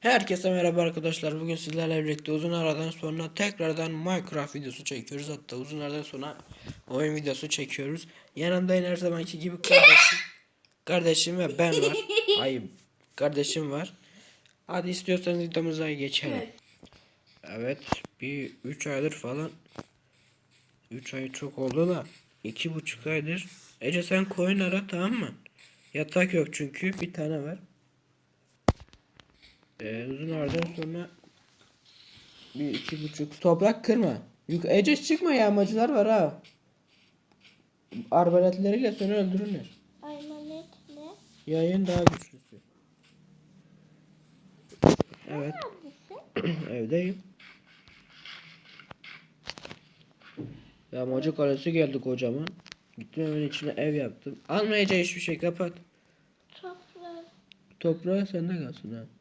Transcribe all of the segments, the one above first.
Herkese merhaba arkadaşlar. Bugün sizlerle birlikte uzun aradan sonra tekrardan Minecraft videosu çekiyoruz. Hatta uzun aradan sonra oyun videosu çekiyoruz. Yanımda her zamanki gibi kardeşim, kardeşim ve ben var. Hayır, kardeşim var. Hadi istiyorsanız videomuza geçelim. Evet, bir 3 aydır falan 3 ay çok oldu da iki buçuk aydır. Ece sen koyun ara tamam mı? Yatak yok çünkü bir tane var. Ee, uzun aradan sonra bir iki buçuk toprak kırma. Yük Ece çıkma yağmacılar var ha. Arbaletleriyle seni öldürürler. Aymanet ne? Yayın daha güçlüsü. Evet evdeyim. Yağmacı kalesi geldi kocaman. Gittim hemen içine ev yaptım. Almayacağı hiçbir şey kapat. Toprak. Toprağı sende kalsın ha.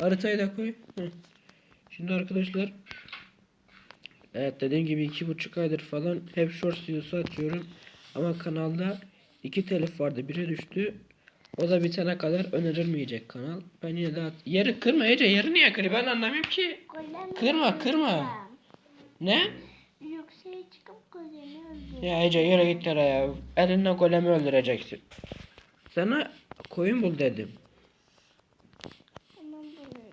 Haritayı da koy. Şimdi arkadaşlar Evet dediğim gibi iki buçuk aydır falan hep short videosu atıyorum. Ama kanalda iki telif vardı. Biri düştü. O da bitene kadar önerilmeyecek kanal. Ben yine de at Yeri kırma Ece. Yeri niye kırıyor? Ben anlamıyorum ki. Kırma, kırma. Ne? Yükseğe çıkıp golemi öldüreceğim. Ya Ece yere git yere ya. Elinle golemi öldüreceksin. Sana koyun bul dedim. Hemen buluyorum.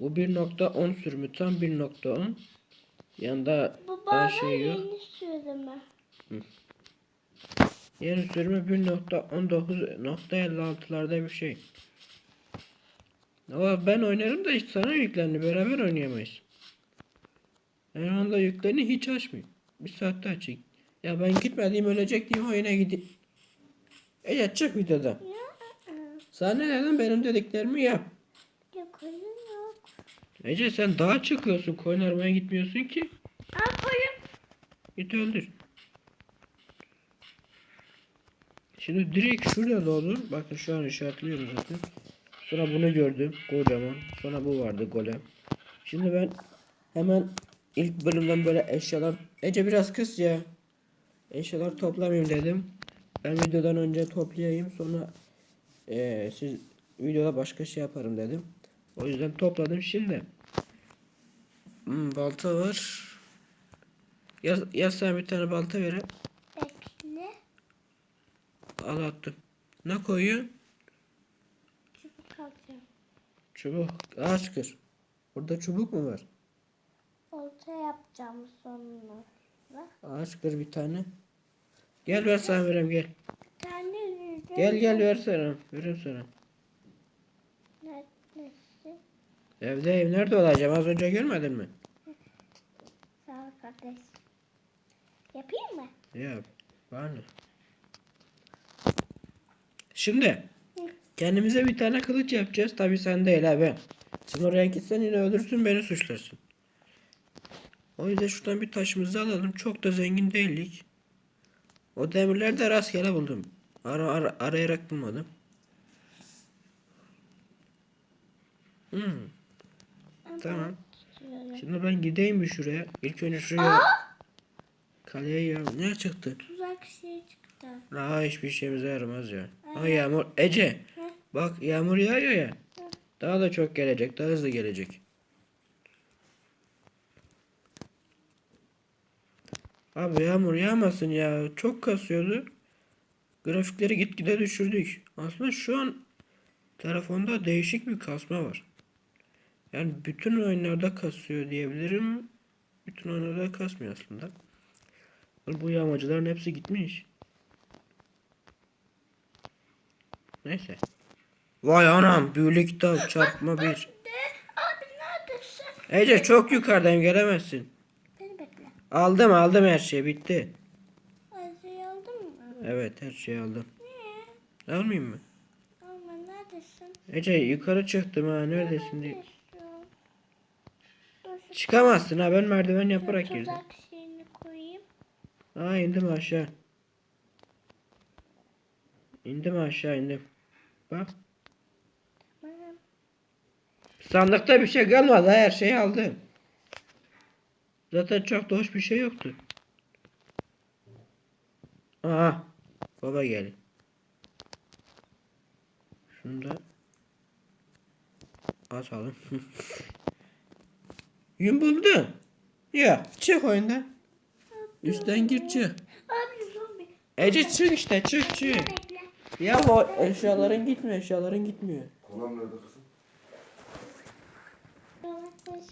Bu 1.10 sürümü tam 1.10. Yanında Bu daha şey yok. yeni sürümü. Yeni sürümü 1.19.56'larda bir şey. Ama ben oynarım da hiç sana yüklendi. Beraber oynayamayız. Ben onda yüklerini hiç açmayayım. Bir saatte açayım. Ya ben gitmediğim ölecek diyeyim oyuna gideyim. Ece çık videodan. Ya, ı-ı. Sana ne dedim benim dediklerimi yap. Ece sen daha çıkıyorsun. Koyun aramaya gitmiyorsun ki. Aa koyun. Git öldür. Şimdi direkt şurada doğdu. Bakın şu an işaretliyorum zaten. Sonra bunu gördüm. Kocaman. Sonra bu vardı golem. Şimdi ben hemen ilk bölümden böyle eşyalar... Ece biraz kıs ya. Eşyalar toplamayayım dedim. Ben videodan önce toplayayım. Sonra eee, siz videoda başka şey yaparım dedim. O yüzden topladım şimdi. Hmm, balta var. Ya, ya sen bir tane balta ver. Bekle. Al attım. Ne koyuyorsun? Çubuk alacağım. Çubuk. Ağaç kır. Burada çubuk mu var? Olta yapacağım sonuna. Ağaç kır bir tane. Gel ver sana vereyim gel. Bir tane. Gel gel ver sana. Veririm sana. Neredesin? Evdeyim. Nerede olacağım? Az önce görmedin mi? Sağ ol kardeş. Yapayım mı? Yap. Var mı? Şimdi kendimize bir tane kılıç yapacağız. Tabi sen değil ha ben. Sen oraya gitsen yine ölürsün beni suçlarsın. O yüzden şuradan bir taşımızı alalım. Çok da zengin değildik. O demirleri de rastgele buldum. Ara, ara- arayarak bulmadım. Hmm, tamam. Şimdi ben gideyim bir şuraya. İlk önce şuraya. Kaleye ya. Ne çıktı? Tuzak şey çıktı. Aa hiçbir şeyimize yaramaz ya. Aa yağmur. Ece. Bak yağmur yağıyor ya. Daha da çok gelecek. Daha hızlı gelecek. Abi yağmur yağmasın ya. Çok kasıyordu. Grafikleri gitgide düşürdük. Aslında şu an telefonda değişik bir kasma var. Yani bütün oyunlarda kasıyor diyebilirim. Bütün oyunlarda kasmıyor aslında. Bu yağmacıların hepsi gitmiş. Neyse. Vay anam büyülü kitap çarpma bir. Ece çok yukarıdayım gelemezsin. Beni bekle. Aldım aldım her şey bitti. Azıcık aldın mı? Evet her şeyi aldım. Niye? Almayayım mı? Ama neredesin? Ece yukarı çıktım ha neredesin diye. Şu Çıkamazsın ha ben merdiven yaparak girdim. tuzak şeyini koyayım. Aa indim aşağı. İndim aşağı indim. Bak. Tamam. Sandıkta bir şey kalmadı her şeyi aldım. Zaten çok da hoş bir şey yoktu. Aha. Baba geldi. Şunu da Asalım. Yün buldun. Ya çık oyundan. Üstten gir çık. Abi zombi. Ece çık işte çık çık. Bekle. Ya o eşyaların gitmiyor eşyaların gitmiyor. Kolam nerede kızım?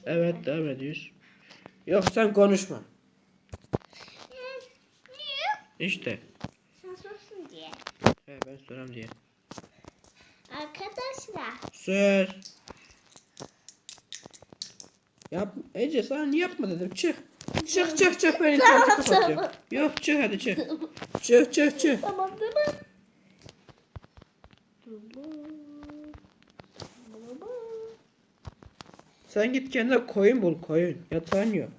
Evet devam ediyoruz. Yok sen konuşma. Niye? İşte. Sen sorsun diye. He ben soram diye. Arkadaşlar. Söz. Yap Ece niye yapma dedim çık. Çık çık çık ben interneti kapatıyorum. Yok çık hadi çık. Çık çık çık. Tamam tamam. Sen git kendine koyun bul koyun. Yatağın yok.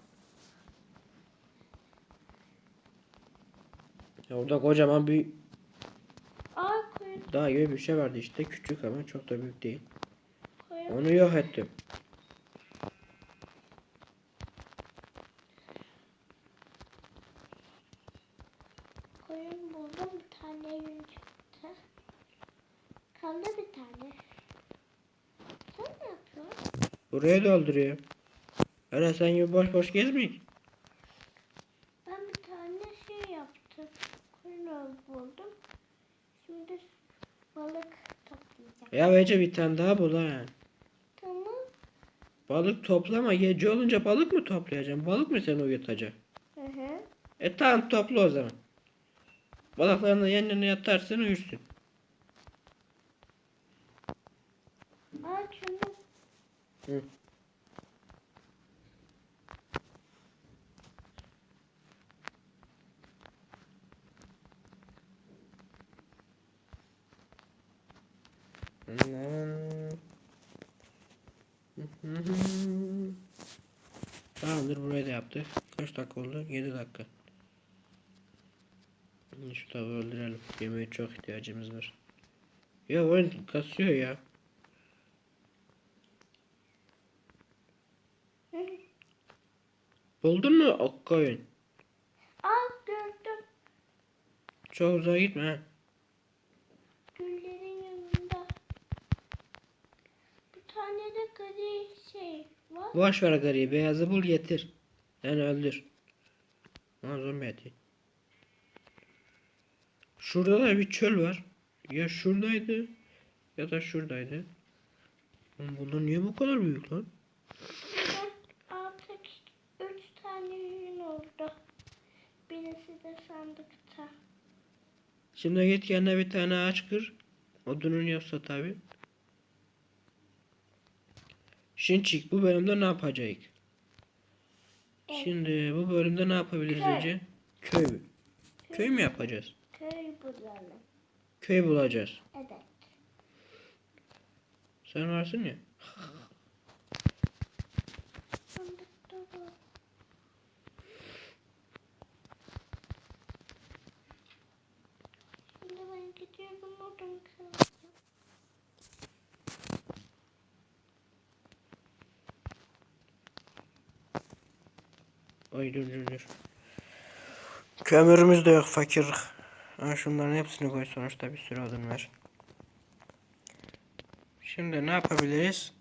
Ya orada kocaman bir Aa koyun dağ gibi bir şey vardı işte. Küçük ama çok da büyük değil. koyun. Onu yok ettim. Koyun buldum bir tane yün çıktı. Kaldı bir tane. Sen ne yapıyorsun? Buraya dolduruyor. Öyle sen gibi boş boş gezmeyin. Ben bir tane şey yaptım. Koyun buldum. Şimdi balık toplayacağım. Ya Ece bir tane daha bul ha. Tamam. Balık toplama. Gece olunca balık mı toplayacaksın? Balık mı seni uyutacak? Hı hı. E tamam topla o zaman. Balıklarını yan yana yatarsın uyursun. Aa şunu. Hı. Tamamdır burayı da yaptık. Kaç dakika oldu? 7 dakika. Şu tavuğu öldürelim. Yemeğe çok ihtiyacımız var. Ya oyun kasıyor ya. Hı. Buldun mu o koyun? Aa gördüm. Çok uzağa gitme. Güllerin yanında. Bir tane de gri şey var. Boş ver gariyi. Beyazı bul getir. Yani öldür. Ha zombi eti. Şurada da bir çöl var. Ya şuradaydı ya da şuradaydı. Bunlar niye bu kadar büyük lan? Artık üç tane yün oldu. Birisi de sandıkta. Şimdi git kendine bir tane ağaç kır. Odunun yoksa tabi. Şinçik bu bölümde ne yapacağız? Evet. Şimdi bu bölümde ne yapabiliriz Köy. önce? Köy. Köy mü yapacağız? Köy bulalım. Köy bulacağız. Evet. Sen varsın ya. Sandıkta var. Şimdi Ay dur dur dur. Kömürümüz de yok fakir. Ha, şunların hepsini koy sonuçta bir sürü odun var. Şimdi ne yapabiliriz?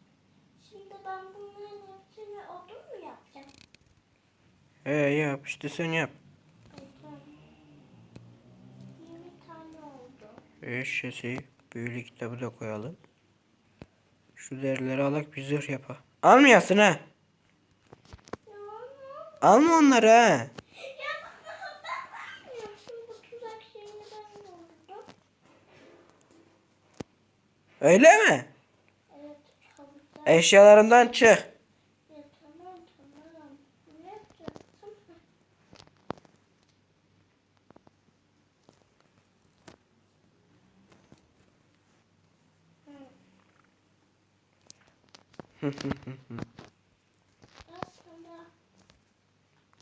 Şimdi ben bunların hepsini odun mu yapacağım? Ee yap işte sen yap. Ay tamam. 20 tane oldu. Eşyası büyülü kitabı da koyalım. Şu derileri alak bir zırh yapa. Almayasın ha. Alma onları ha. Öyle mi? Evet. Eşyalarından çık. Ya tamam tamam. Ne yapacaksın? Aslında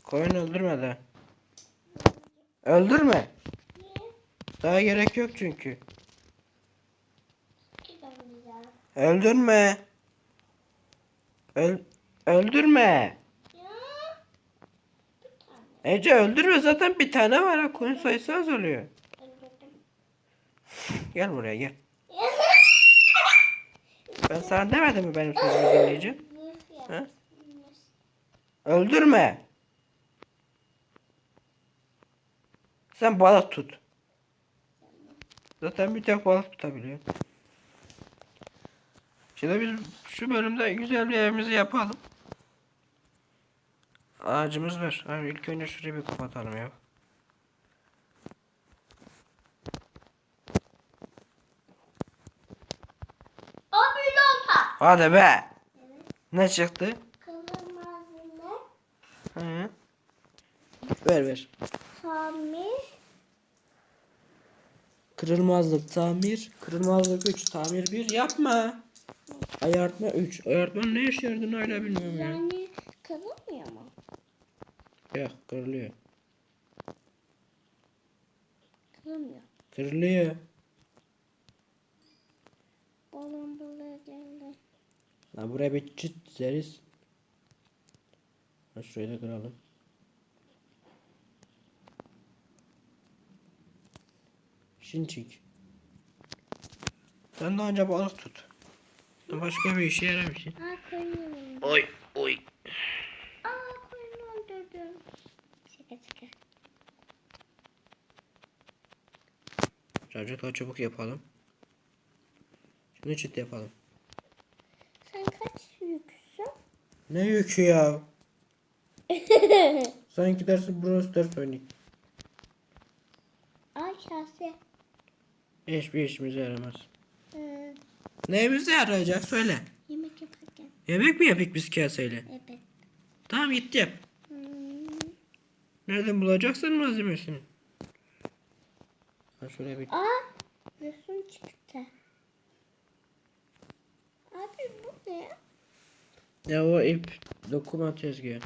Koyun öldürme de. Öldürme. Daha gerek yok çünkü. Öldürme. Öl öldürme. Ece öldürme zaten bir tane var ha koyun sayısı az oluyor. Gel buraya gel. Ben sana demedim mi benim sözümü. He? Yüz. Öldürme. Sen balık tut. Zaten bir tek balık tutabiliyorsun. Şimdi biz şu bölümde güzel bir evimizi yapalım. Ağacımız var. Abi ilk önce şurayı bir kapatalım ya. O bir olta. Hadi be. Evet. Ne çıktı? Kırmızılı. Hı. Ver ver. Tamir. Kırılmazlık tamir. Kırılmazlık 3. Tamir 1. Yapma. Ayartma 3. Ayartmanın ne işe yaradığını hala bilmiyorum ya. Yani kırılmıyor mu? Yok kırılıyor. Kırılmıyor. Kırılıyor. Balon buraya geldi. Ha, buraya bir çıt dizeriz. Ha, şurayı da kıralım. Şinçik. Sen daha önce balık tut. Başka bir işe yaramışsın. Aa koyun. Oy oy. Aa koyun öldürdüm. Şaka şaka. Birazcık daha çabuk yapalım. Şimdi çıt yapalım. Sen kaç yüksün? Ne yükü ya? Sanki dersin Brawl Stars oynayayım. Ay. Hiçbir işimize yaramaz. Ee, Neyimize yarayacak söyle. yemek yaparken. Yemek mi yapık biz kaseyle? Evet. Tamam git yap. Hmm. Nereden bulacaksın malzemesini? Ha şöyle bir... Aa resim çıktı. Abi bu ne? Ya o ip dokuma tezgahı.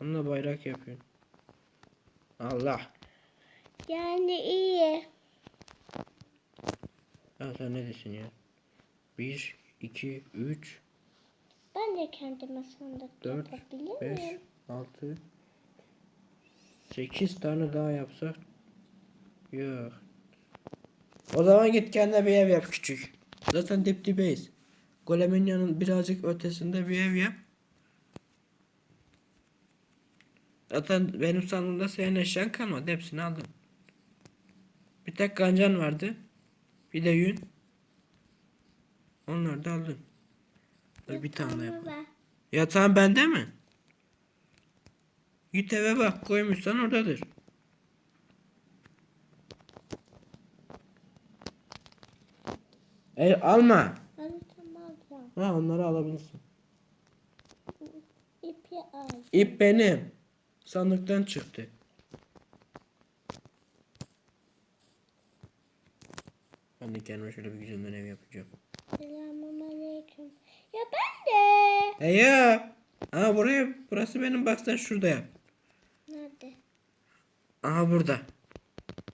Onunla bayrak yapıyorsun. Allah. Yani iyi. Ya sen ne desin ya? 1, 2, 3, Ben de kendime sandık 4, yapabilir 5, miyim? 6, 8 tane daha yapsak. Yok. O zaman git kendine bir ev yap küçük. Zaten dip dibeyiz. Golemin yanın birazcık ötesinde bir ev yap. Zaten benim sandığımda senin eşyan kalmadı. Hepsini aldım. Bir tek gancan vardı. Bir de yün. Onları da aldım. Dur bir tane yapalım. ver. Yatağın bende mi? Git eve bak koymuşsan oradadır. E alma. Ha onları alabilirsin. İpi al. İp benim. Sandıktan çıktı. Ben de kendime şöyle bir güzel ev yapacağım. Selamun aleyküm. Ya ben de. E ya. Aha buraya burası benim bak sen şurada yap. Nerede? Aha burada.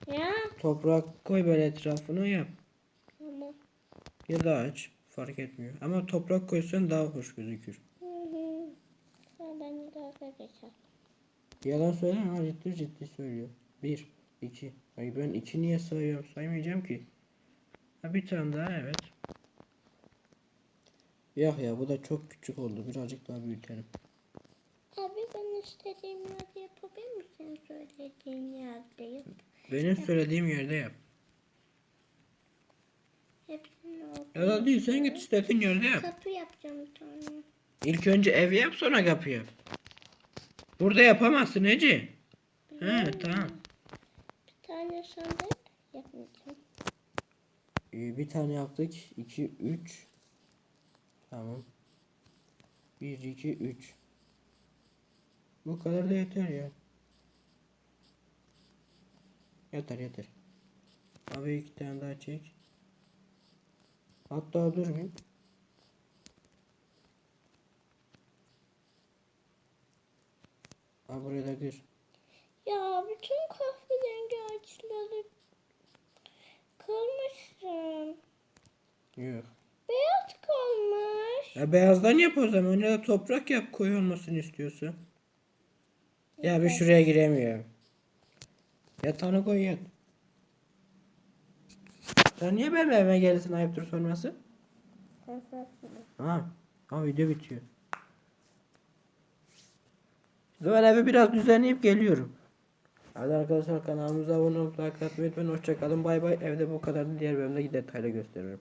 Ya. Toprak koy böyle etrafına yap. Tamam. Ya da aç. Fark etmiyor. Ama toprak koysan daha hoş gözükür. Hı hı. Beni dalga geçer. Yalan söyleme ha ciddi ciddi söylüyor. Bir, iki. Ay ben iki niye sayıyorum? Saymayacağım ki. Ha bir tane daha evet. Yok ya bu da çok küçük oldu. Birazcık daha büyütelim. Abi ben istediğim yerde yapabilir misin? Söylediğin yerde yap. Benim söylediğim yerde yap. Da değil sen git istediğin yerde yap. Kapı yapacağım bir tane. İlk önce ev yap sonra kapı yap. Burada yapamazsın Ece. He tamam. Bir tane sandık yapmayacağım. Ee, bir tane yaptık. 2, 3. Tamam. 1, 2, 3. Bu kadar da yeter ya. Yeter yeter. Abi iki tane daha çek. Hatta dur bir. Ha buraya da gir. Ya bütün kahverengi ağaçları kırmışsın. Yok. Beyaz kalmış. Ya beyazdan yap o zaman ya da toprak yap koyu olmasını istiyorsun. Ya bir şuraya giremiyor. Yatağını koy yat. Sen niye benim evime gelirsin ayıptır sorması? Ha. Ha video bitiyor. Ben evi biraz düzenleyip geliyorum. Hadi arkadaşlar kanalımıza abone olup like atmayı unutmayın. Hoşçakalın. Bay bay. Evde bu kadardı. Diğer bölümde detaylı gösteririm.